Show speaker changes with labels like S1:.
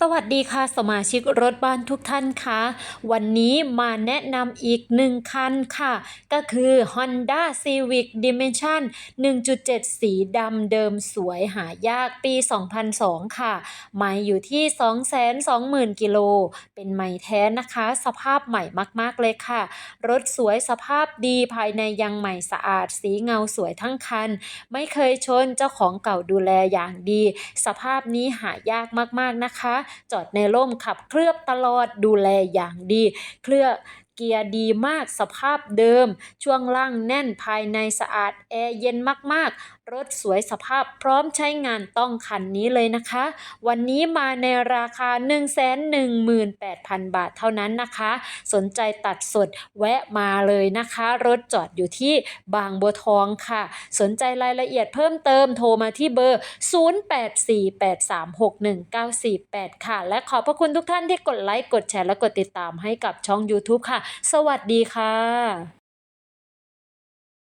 S1: สวัสดีค่ะสมาชิกรถบ้านทุกท่านคะวันนี้มาแนะนำอีกหนึ่งคันค่ะ ก็คือ Honda Civic Dimension 1.7 สีดำเดิมสวยหายากปี 2002 ค่ะ ไม้อยู่ที่ 220,000 กิโล เป็นไม้แท้นะคะ สภาพใหม่มาก ๆ เลยค่ะ รถสวยสภาพดีภายในยังใหม่สะอาด สีเงาสวยทั้งคัน ไม่เคยชนเจ้าของเก่าดูแลอย่างดี สภาพนี้หายากมาก ๆ นะคะจอดในร่มขับเคลือบตลอดดูแลอย่างดี เคลือบ เกียร์ดีมากสภาพเดิม ช่วงล่างแน่นภายในสะอาด แอร์เย็นมากๆ รถสวยสภาพพร้อมใช้งานต้องคันนี้เลยนะคะ วันนี้มาในราคา 118,000 บาทเท่านั้นนะคะ สนใจตัดสดแวะมาเลยนะคะ รถจอดอยู่ที่บางบัวทองค่ะ สนใจรายละเอียดเพิ่มเติมโทรมาที่เบอร์ 0848361948 ค่ะ และขอบพระคุณทุกท่านที่กดไลค์ กดแชร์ และกดติดตามให้กับช่อง YouTube ค่ะสวัสดีค่ะ